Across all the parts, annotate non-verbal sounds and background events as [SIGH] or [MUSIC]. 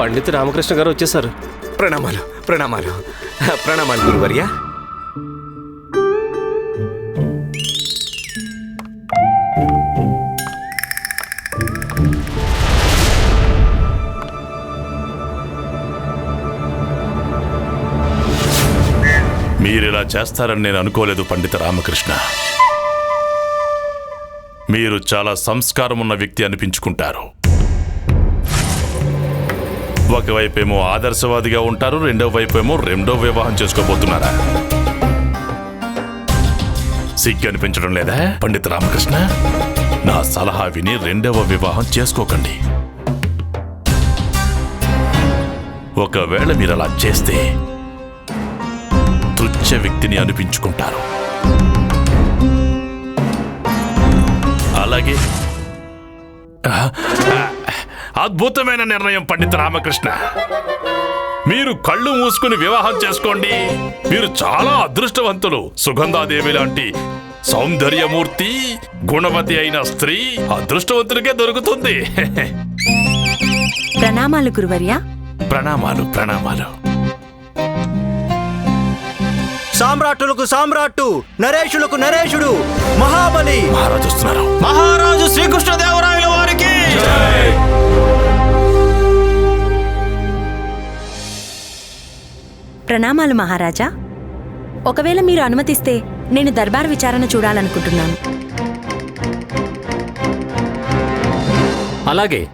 పండిత్ రామకృష్ణ గారు వచ్చేసారు. ప్రణామాలు ప్రణామాలు. ప్రణామాలు గురువర్య. మీరిలా చేస్తారని నేను అనుకోలేదు పండిత రామకృష్ణ. మీరు చాలా సంస్కారం ఉన్న వ్యక్తి అనిపించుకుంటారు. ఒకవైపేమో ఆదర్శవాదిగా ఉంటారు రెండో వైపేమో రెండో వివాహం చేసుకోబోతున్నారా? సిగ్గు అనిపించడం లేదా? పండిత్ రామకృష్ణ నా సలహా విని రెండవ వివాహం చేసుకోకండి. ఒకవేళ మీరు అలా చేస్తే తుచ్చ వ్యక్తిని అనిపించుకుంటారు. అలాగే అద్భుతమైన నిర్ణయం పండిత రామకృష్ణ. మీరు కళ్ళు మూసుకుని వివాహం చేసుకోండి. మీరు చాలా అదృష్టవంతులు. సుగంధాదేవి లాంటి సౌందర్యమూర్తి గుణవతి అయిన స్త్రీ అదృష్టవంతుడికే దొరుకుతుంది. ప్రణామాలు గురువర్య. ప్రణామాలు ప్రణామాలు. సామ్రాట్టులకు సామ్రాట్టు నరేషులకు నరేషుడు మహాబలి. మహారాజు వస్తున్నారు. మహారాజు శ్రీకృష్ణదేవరాయల వారికి. ప్రణామాలు మహారాజా. ఒకవేళ మీరు అనుమతిస్తే నేను దర్బార్ విచారణ చూడాలనుకుంటున్నాను. అలాగే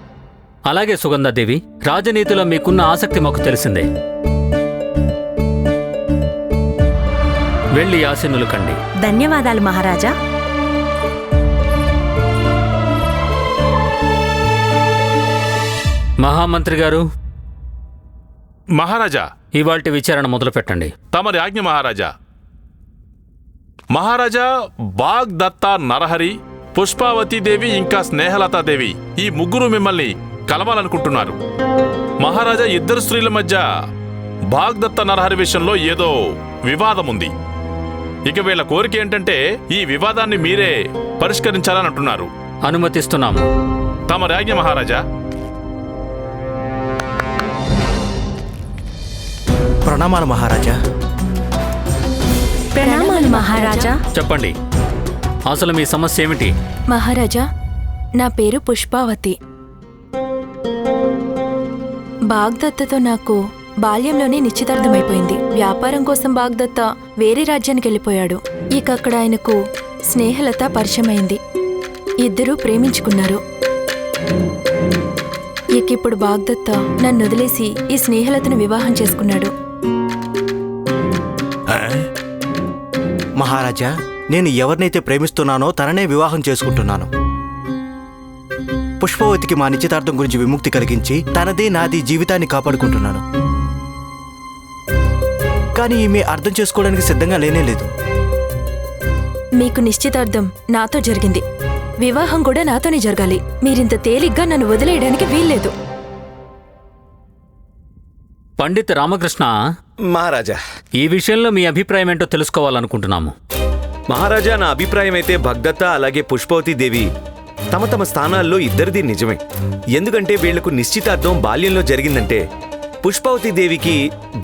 అలాగే సుగంధాదేవి రాజనీతిలో మీకున్న ఆసక్తి మాకు తెలిసిందే. వెళ్ళి ఆశీనులు కండి. ధన్యవాదాలు మహారాజా. మహామంత్రి గారు. మహారాజా ఇవాల్టి విచారణ మొదలు పెట్టండి తమరి ఆజ్ఞ మహారాజా. మహారాజా బాగ్ దత్తా నరహరి పుష్పావతీదేవి ఇంకా స్నేహలతాదేవి ఈ ముగ్గురు మిమ్మల్ని కలవాలనుకుంటున్నారు. మహారాజా ఇద్దరు స్త్రీల మధ్య బాగ్ దత్త నరహరి విషయంలో ఏదో వివాదం ఉంది ఇక వీళ్ళ కోరిక ఏంటంటే ఈ వివాదాన్ని మీరే పరిష్కరించాలని అంటున్నారు అనుమతిస్తున్నాము. తమ రాజ్ఞ మహారాజా. ప్రణామాలు మహారాజా. ప్రణామాలు మహారాజా. చెప్పండి. అసలు మీ సమస్య ఏమిటి? మహారాజా నా పేరు పుష్పావతి. బాగ్దత్తతో నాకు బాల్యంలోనే నిశ్చితార్థమైపోయింది. వ్యాపారం కోసం బాగ్దత్త వేరే రాజ్యానికి వెళ్ళిపోయాడు. ఇక అక్కడ ఆయనకు స్నేహలత పరిచయమైంది. ఇద్దరూ ప్రేమించుకున్నారు. ఇక ఇప్పుడు బాగ్దత్త నన్ను వదిలేసి ఈ స్నేహలతను వివాహం చేసుకున్నాడు? మహారాజా నేను ఎవరినైతే ప్రేమిస్తున్నానో తననే వివాహం చేసుకుంటున్నాను. పుష్పవతికి మా నిశ్చితార్థం గురించి విముక్తి కలిగించి తనదే నాది జీవితాన్ని కాపాడుకుంటున్నాను. కానీ ఈమె అర్థం చేసుకోవడానికి సిద్ధంగా లేనే లేదు. మీకు నిశ్చితార్థం నాతో జరిగింది. వివాహం కూడా నాతోనే జరగాలి. మీరింత తేలిగ్గా నన్ను వదిలేయడానికి వీల్లేదు. పండిత్ రామకృష్ణ మహారాజా. ఈ విషయంలో మీ అభిప్రాయం ఏంటో తెలుసుకోవాలనుకుంటున్నాము. మహారాజా నా అభిప్రాయం అయితే భగ్దత్త అలాగే పుష్పవతి దేవి తమ తమ స్థానాల్లో ఇద్దరిది నిజమే. ఎందుకంటే వీళ్ళకు నిశ్చితార్థం బాల్యంలో జరిగిందంటే పుష్పవతి దేవికి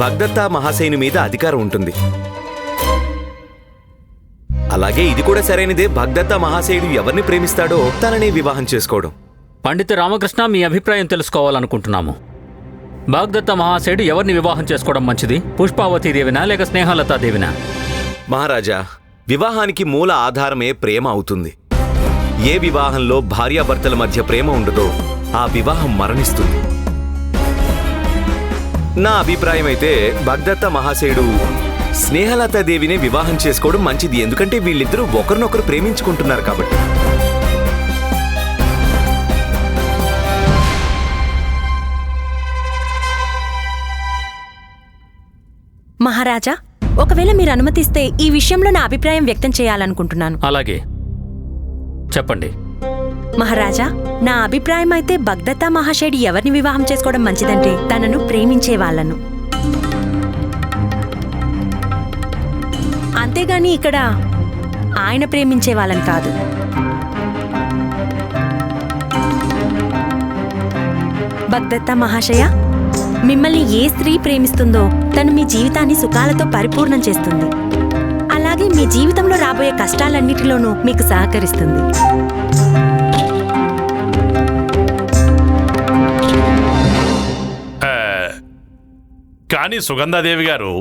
భగ్దత్త మహాశయుని మీద అధికారం ఉంటుంది. అలాగే ఇది కూడా సరైనదే. భగ్దత్త మహాశయుడు ఎవరిని ప్రేమిస్తాడో తననే వివాహం చేసుకోవడం. పండిత రామకృష్ణ మీ అభిప్రాయం తెలుసుకోవాలనుకుంటున్నాము. బాగ్దత్త మహాశయుడు ఎవరిని వివాహం చేసుకోవడం మంచిది? పుష్పావతి దేవినా లేక స్నేహలతా దేవినా మహారాజా వివాహానికి మూల ఆధారమే ప్రేమ అవుతుంది. ఏ వివాహంలో భార్యాభర్తల మధ్య ప్రేమ ఉండదో ఆ వివాహం మరణిస్తుంది. నా అభిప్రాయం అయితే భగ్దత్త మహాశయుడు స్నేహలతా దేవినే వివాహం చేసుకోవడం మంచిది. ఎందుకంటే వీళ్ళిద్దరూ ఒకరినొకరు ప్రేమించుకుంటున్నారు కాబట్టి. మహారాజా ఒకవేళ మీరు అనుమతిస్తే ఈ విషయంలో నా అభిప్రాయం వ్యక్తం చేయాలనుకుంటున్నాను. అలాగే. చెప్పండి. మహారాజా నా అభిప్రాయం అయితే భగ్దత్తా మహాశయుడు ఎవరిని వివాహం చేసుకోవడం మంచిదంటే తనను ప్రేమించే వాళ్ళను. అంతేగాని ఇక్కడ ఆయన ప్రేమించే వాళ్ళని కాదు. భగ్దత్తా మహాశయ మిమ్మల్ని ఏ స్త్రీ ప్రేమిస్తుందో తను మీ జీవితాన్ని సుఖాలతో పరిపూర్ణం చేస్తుంది. అలాగే మీ జీవితంలో రాబోయే కష్టాలన్నిటిలోనూ మీకు సహకరిస్తుంది. కానీ సుగంధాదేవి గారు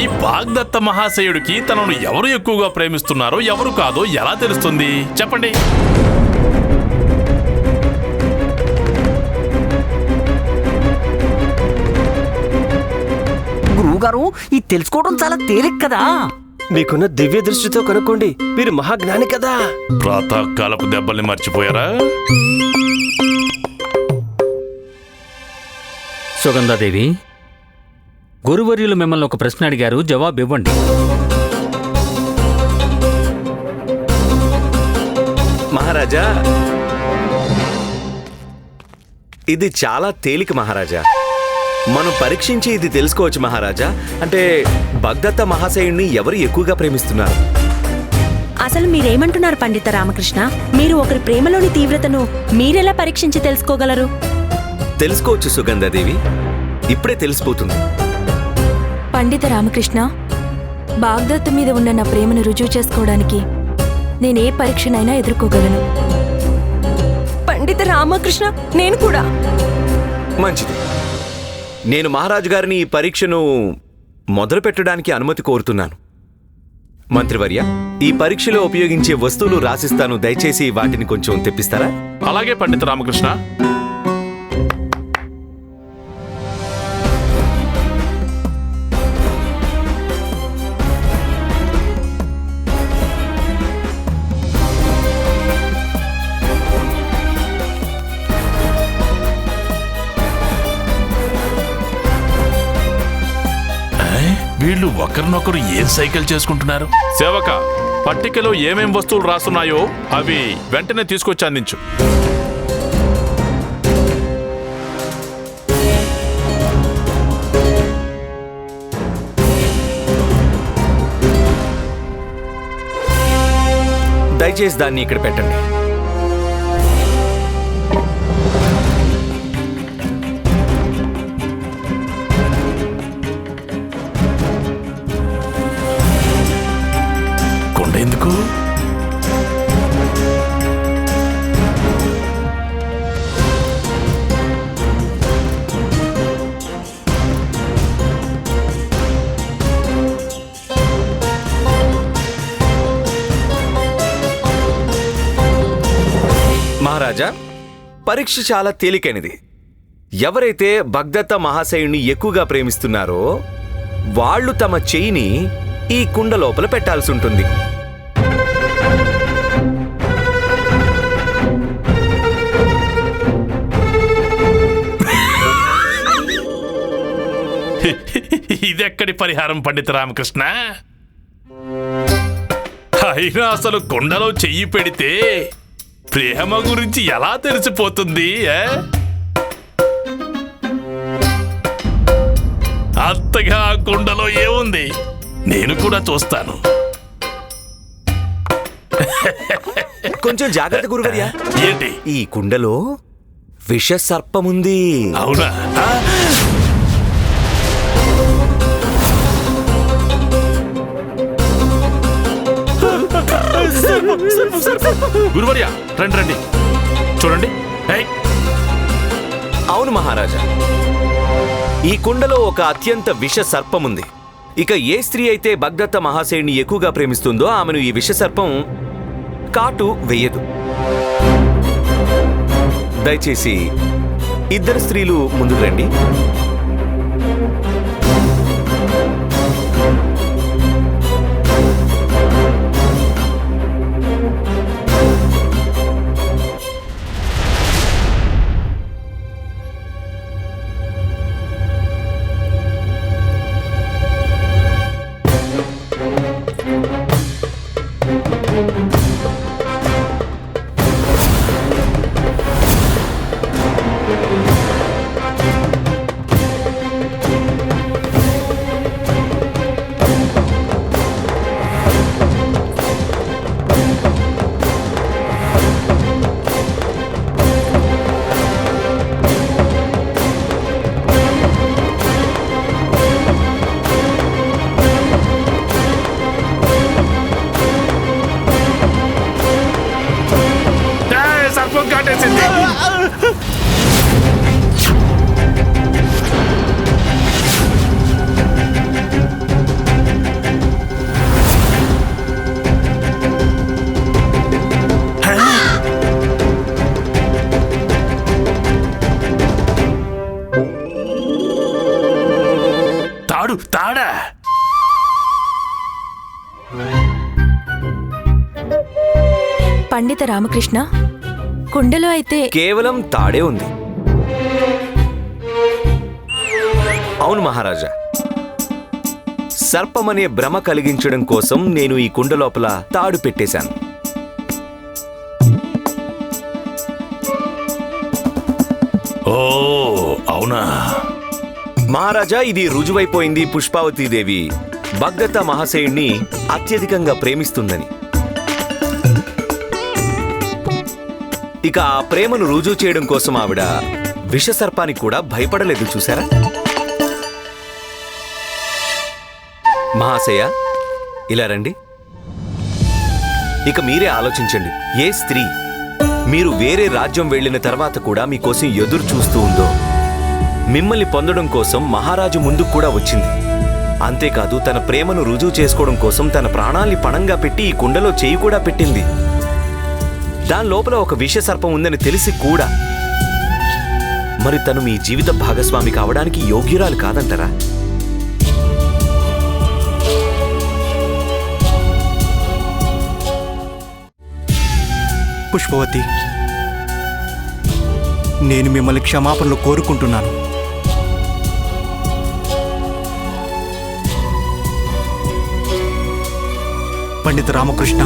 ఈ వాగ్దత్త మహాశయుడికి తనను ఎవరు ఎక్కువగా ప్రేమిస్తున్నారో ఎవరు కాదో ఎలా తెలుస్తుంది? చెప్పండి. గురువుగారు ఇది తెలుసుకోవడం చాలా తేలిక కదా. మీకున్న దివ్య దృష్టితో కనుక్కోండి మీరు మహాజ్ఞాని కదా. ప్రాతకాలపు దెబ్బల్ని మర్చిపోయారా? సుగంధాదేవి గురువర్యులు మిమ్మల్ని ఒక ప్రశ్న అడిగారు జవాబు ఇవ్వండి. మహారాజా ఇది చాలా తేలిక మహారాజా. మనం పరీక్షించి ఇది తెలుసుకోవచ్చు మహారాజా. అంటే భగ్దత్త మహాశయుణ్ణి ఎవరు ఎక్కువగా ప్రేమిస్తున్నారు? అసలు మీరేమంటున్నారు పండిత రామకృష్ణ? మీరు ఒకరి ప్రేమలోని తీవ్రతను మీరెలా పరీక్షించి తెలుసుకోగలరు? తెలుసుకోవచ్చు సుగంధాదేవి. ఇప్పుడే తెలిసిపోతుంది. పండిత రామకృష్ణ బాగ్దత్ మీద ఉన్న నా ప్రేమను రుజువు చేసుకోవడానికి నేనే పరీక్షనైనా ఎదుర్కోగలను. పండిత రామకృష్ణ నేను కూడా. మంచిది. నేను మహారాజు గారిని ఈ పరీక్షను మొదలు పెట్టడానికి అనుమతి కోరుతున్నాను. మంత్రివర్య ఈ పరీక్షలో ఉపయోగించే వస్తువులు రాసిస్తాను. దయచేసి వాటిని కొంచెం తెప్పిస్తారా? అలాగే పండిత రామకృష్ణ. ఒకరినొకరు ఏం సైకిల్ చేసుకుంటున్నారు? సేవక పట్టికలో ఏమేం వస్తువులు రాస్తున్నాయో అవి వెంటనే తీసుకొచ్చి అందించు. దయచేసి దాన్ని ఇక్కడ పెట్టండి. పరీక్ష చాలా తేలికైనది. ఎవరైతే భగ్దత్త మహాశయుణ్ణి ఎక్కువగా ప్రేమిస్తున్నారో వాళ్ళు తమ చెయ్యిని ఈ కుండ లోపల పెట్టాల్సి ఉంటుంది [LAUGHS] ఇదెక్కడి పరిహారం పండిత రామకృష్ణ? అయినా అసలు కొండలో చెయ్యి పెడితే ప్రేమ గురించి ఎలా తెలిసిపోతుంది? అంతగా కుండలో ఏముంది? నేను కూడా చూస్తాను. కొంచెం జాగ్రత్త గురువర్యా. ఏంటి? ఈ కుండలో విష సర్పముంది అవునా గురువర్య రండి రండి. చూడండి. అవును మహారాజా. ఈ కుండలో ఒక అత్యంత విష సర్పముంది. ఇక ఏ స్త్రీ అయితే భగ్దత్త మహాశయుడిని ఎక్కువగా ప్రేమిస్తుందో ఆమెను ఈ విష సర్పం కాటు వెయ్యదు దయచేసి ఇద్దరు స్త్రీలు ముందుకు రండి. పండిత రామకృష్ణ? కుండలో అయితే కేవలం తాడే ఉంది. అవును మహారాజా. సర్పమనే భ్రమ కలిగించడం కోసం నేను ఈ కుండ లోపల తాడు పెట్టేశాను. ఓ అవునా? మహారాజా ఇది రుజువైపోయింది పుష్పావతీదేవి. భగ్దత్త మహాశయుణ్ణి అత్యధికంగా ప్రేమిస్తుందని. ఇక ఆ ప్రేమను రుజువు చేయడం కోసం ఆవిడ విషసర్పానికి కూడా భయపడలేదు చూసారా మహాశయ ఇలా రండి. ఇక మీరే ఆలోచించండి ఏ స్త్రీ మీరు వేరే రాజ్యం వెళ్ళిన తర్వాత కూడా మీకోసం ఎదురు చూస్తూ ఉందో? మిమ్మల్ని పొందడం కోసం మహారాజు ముందుకు కూడా వచ్చింది. అంతేకాదు తన ప్రేమను రుజువు చేసుకోవడం కోసం తన ప్రాణాల్ని పణంగా పెట్టి ఈ కుండలో చేయి కూడా పెట్టింది. దాని లోపల ఒక విష సర్పం ఉందని తెలిసి కూడా. మరి తను మీ జీవిత భాగస్వామి కావడానికి యోగ్యురాలు కాదంటారా? పుష్పవతి నేను మిమ్మల్ని క్షమాపణలు కోరుకుంటున్నాను. పండిత రామకృష్ణ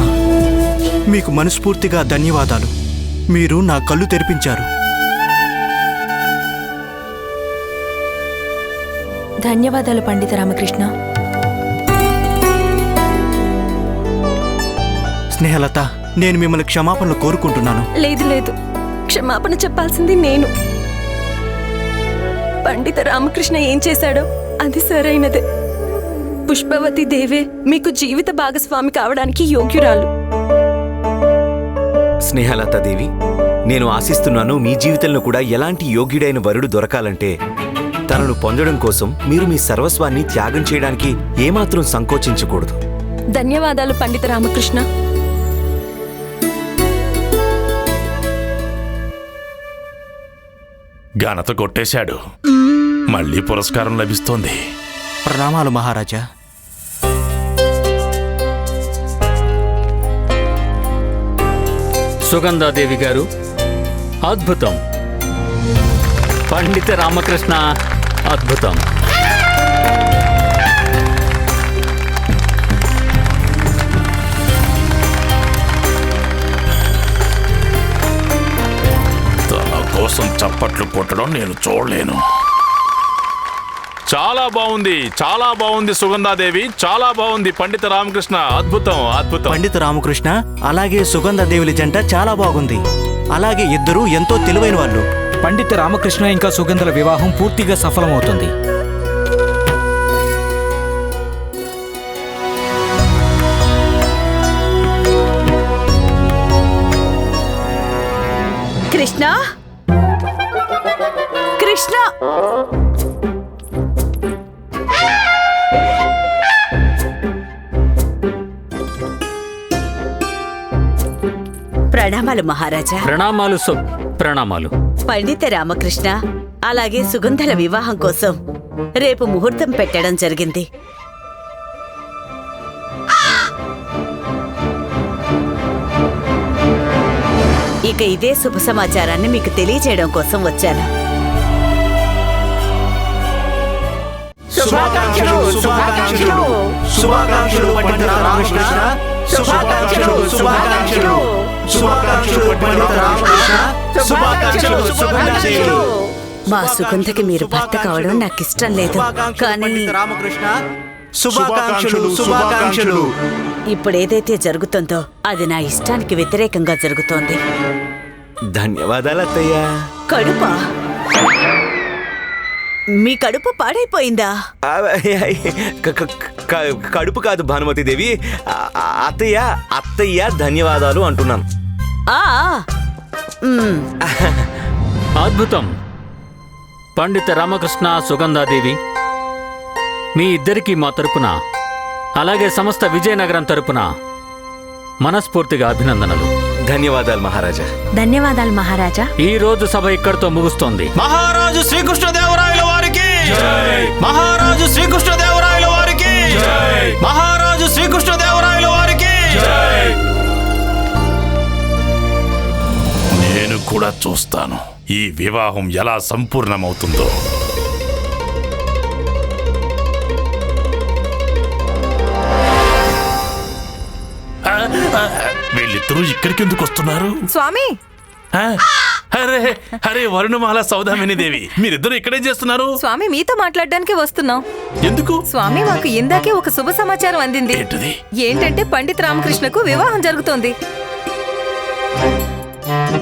మీకు మనస్ఫూర్తిగా ధన్యవాదాలు. మీరు నా కళ్ళు తెరిపించారు. ధన్యవాదాలు పండిత రామకృష్ణ. స్నేహలత నేను మిమ్మల్ని క్షమాపణలు కోరుకుంటున్నాను. లేదు లేదు. క్షమాపణ చెప్పాల్సింది నేను. పండిత రామకృష్ణ ఏం చేశాడో అది సరైనదే. పుష్పవతి దేవే మీకు జీవిత భాగస్వామి కావడానికి యోగ్యురాలు. స్నేహలతాదేవి నేను ఆశిస్తున్నాను మీ జీవితంలో కూడా ఎలాంటి యోగ్యుడైన వరుడు దొరకాలంటే తనను పొందడం కోసం మీరు మీ సర్వస్వాన్ని త్యాగం చేయడానికి ఏమాత్రం సంకోచించకూడదు. ధన్యవాదాలు పండిత రామకృష్ణ. ఘనత కొట్టేశాడు. మళ్ళీ పురస్కారం లభిస్తోంది. ప్రణామాలు మహారాజా సుగంధాదేవి గారు. అద్భుతం. పండిత రామకృష్ణ అద్భుతం. తన కోసం చప్పట్లు కొట్టడం నేను చూడలేను. చాలా బాగుంది చాలా బాగుంది సుగంధాదేవి చాలా బాగుంది పండిత రామకృష్ణ. అద్భుతం అద్భుతం. పండిత రామకృష్ణ అలాగే సుగంధ దేవులి జంట చాలా బాగుంది. అలాగే ఇద్దరూ ఎంతో తెలివైన వాళ్ళు. పండిత రామకృష్ణ ఇంకా సుగంధల వివాహం పూర్తిగా సఫలమవుతుంది. ప్రణామాలు మహారాజా. ప్రణామాలు సు ప్రణామాలు. పండిత రామకృష్ణ అలాగే సుగంధల వివాహం కోసం రేపు ముహూర్తం పెట్టడం జరిగింది. ఇక ఇదే శుభ సమాచారాన్ని మీకు తెలియజేయడం కోసం వచ్చాను. శుభాకాంక్షలు శుభాకాంక్షలు. శుభాకాంక్షలు పండిత రామకృష్ణ. శుభాకాంక్షలు శుభాకాంక్షలు. శుభాకాంక్షలు పండిత రామకృష్ణ శుభాకాంక్షలు. శుభాకాంక్షలు మా సుగంధకి మీరు భర్త కావడం నాకు ఇష్టం లేదు. కానీ రామకృష్ణ శుభాకాంక్షలు శుభాకాంక్షలు ఇప్పుడు ఏదైతే జరుగుతుందో అది నా ఇష్టానికి వ్యతిరేకంగా జరుగుతోంది. ధన్యవాదాలు అత్తయ్య. కడుప? మీ కడుపు పాడైపోయిందా? కడుపు కాదు భానుమతి దేవి. అత్తయ్య అత్తయ్య ధన్యవాదాలు అంటున్నాను. అద్భుతం. పండిత రామకృష్ణ సుగంధాదేవి మీ ఇద్దరికీ మా తరపున అలాగే సమస్త విజయనగరం తరపున మనస్ఫూర్తిగా అభినందనలు. ధన్యవాదాలు మహారాజా. ధన్యవాదాలు మహారాజా. ఈ రోజు సభ ఇక్కడితో ముగుస్తోంది. మహారాజు శ్రీకృష్ణదేవరాయల వారికి. మహారాజు శ్రీకృష్ణదేవరాయల వారికి. మహారాజు శ్రీకృష్ణదేవరాయల కూడా చూస్తాను. ఈ వివాహం ఎలా సంపూర్ణమవుతుందో. వీళ్ళిద్దరూ ఇక్కడికి ఎందుకు వస్తున్నారు? స్వామి! అరే అరే వరుణమాల సౌదామిని దేవి మీరిద్దరు ఇక్కడేం చేస్తున్నారు? స్వామి మీతో మాట్లాడడానికి వస్తున్నాం. ఎందుకు? స్వామి మాకు ఇందాకే ఒక శుభ సమాచారం అందింది. ఏంటంటే పండిత్ రామకృష్ణకు వివాహం జరుగుతోంది.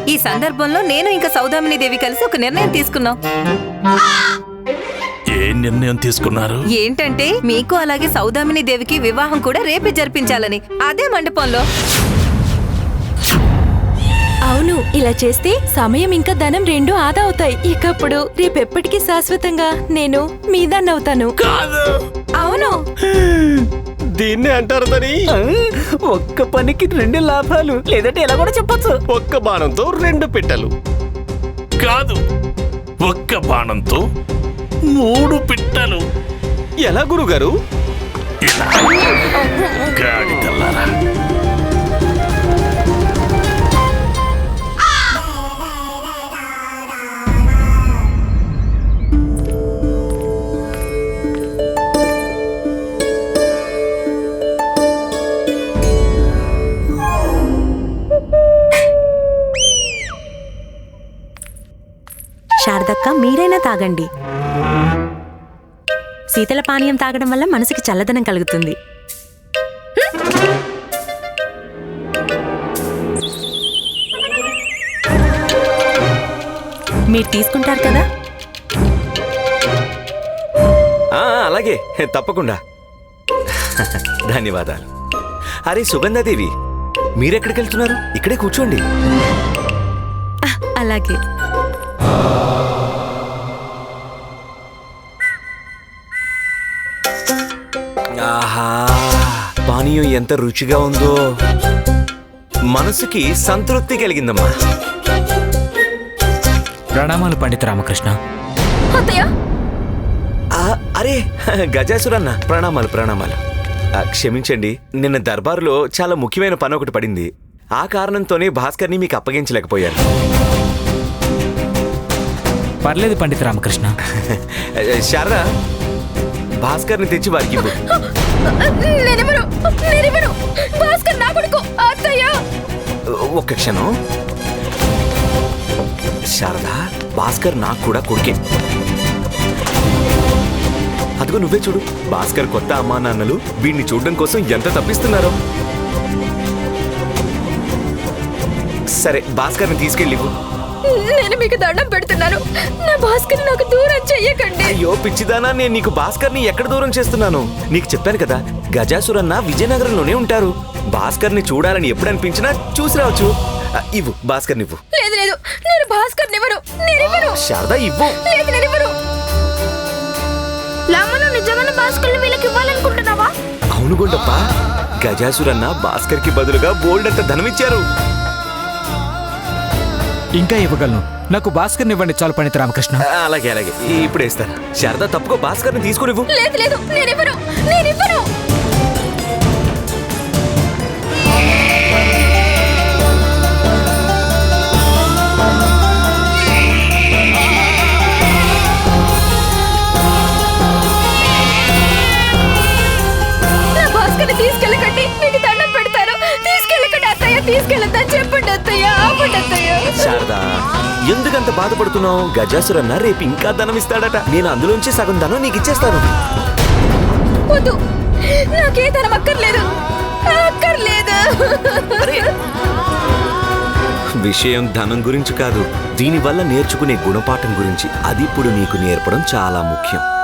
ఈ సందర్భంలో నేను ఇంకా సౌదామిని దేవి కలిసి ఒక నిర్ణయం తీసుకున్నాం. ఏ నిర్ణయం తీసుకున్నారు? ఏంటంటే మీకు అలాగే సౌదామిని దేవికి వివాహం కూడా రేపే జరిపించాలని. అదే మండపంలో. అవును ఇలా చేస్తే సమయం ఇంకా ధనం రెండు ఆదా అవుతాయి. ఇకప్పుడు రేపెప్పటికీ శాశ్వతంగా నేను మీదాన్నవుతాను అవును. [LAUGHS] దీన్నే అంటారు తని. ఒక్క పనికి రెండు లాభాలు లేదంటే ఎలా కూడా చెప్పొచ్చు. ఒక్క బాణంతో రెండు పెట్టెలు. కాదు ఒక్క బాణంతో మూడు పిట్టలు. ఎలా గురుగారు? ఇలా. గాడిదల్లారా శారదక్క మీరైనా తాగండి. శీతల పానీయం తాగడం వల్ల మనసుకి చల్లదనం కలుగుతుంది. మీరు తీసుకుంటారు కదా? ఆ, అలాగే. తప్పకుండా. ధన్యవాదాలు. అరే సుగంధాదేవి మీరెక్కడికి వెళ్తున్నారు ఇక్కడే కూర్చోండి. అలాగే. పానీయం ఎంత రుచిగా ఉందో. మనసుకి సంతృప్తి కలిగిందమ్మా. ప్రణామాలు పండిత రామకృష్ణ. ఆ, అరే గజాసురన్న ప్రణామాలు ప్రణామాలు. ఆ, క్షమించండి నిన్న దర్బారులో చాలా ముఖ్యమైన పని ఒకటి పడింది. ఆ కారణంతోనే భాస్కర్ని మీకు అప్పగించలేకపోయాను. పర్లేదు పండిత రామకృష్ణ. [LAUGHS] శారదా తెచ్చి వారికి. నేనెవరు నేనెవరు భాస్కర్ నా కొడుకు. అత్తయ్య. ఒక్క క్షణం. శారదా భాస్కర్ నాకు కూడా కొడుకే. అదిగో నువ్వే చూడు. భాస్కర్ కొత్త అమ్మా నాన్నలు వీడిని చూడడం కోసం ఎంత తప్పిస్తున్నారో. సరే భాస్కర్ని తీసుకెళ్ళి. నేను మీకు దండం పెడుతున్నాను. నా భాస్కర్ నాకు దూరం చెయ్యకండి. అయ్యో పిచ్చిదానా నేను నీకు భాస్కర్ని ఎక్కడ దూరం చేస్తున్నాను? నీకు చెప్పాను కదా గజాసురన్న విజయనగరంలోనే ఉంటారు. భాస్కర్ని చూడాలని ఎప్పుడు అనిపించినా చూసి రావచ్చు. ఇవ్వు భాస్కర్ని ఇవ్వు. లేదు లేదు నేను భాస్కర్ నివ్వను నేనివ్వను శారదా ఇవ్వు. లేదు నేనివ్వను లామను నిజమైన భాస్కర్ వీళ్ళకి ఇవ్వాలనుకుంటున్నావా? అవును గుండప్ప. గజాసురన్న భాస్కర్కి బదులుగా బోల్డ్ అంత ధనమిచ్చారు. ఇంకా ఇవ్వగలను. నాకు భాస్కర్ని ఇవ్వండి చాలు పండిత రామకృష్ణ. అలాగే అలాగే. ఇప్పుడు వేస్తాను శారదా తప్పుకో భాస్కర్ని తీసుకుని ఇవ్వు లేదు లేదు నేనివ్వను నేనివ్వను నా శారదా ఎందుకంత బాధపడుతున్నావు? గజాసురన్న రేపు ఇంకా ధనం ఇస్తాడట నేను అందులోంచి సగం ధనం నీకు ఇచ్చేస్తాను వద్దు. నాకే ధనం అక్కర్లేదు. అక్కర్లేదు. విషయం ధనం గురించి కాదు. దీనివల్ల నేర్చుకునే గుణపాఠం గురించి. అది ఇప్పుడు నీకు నేర్పడం చాలా ముఖ్యం.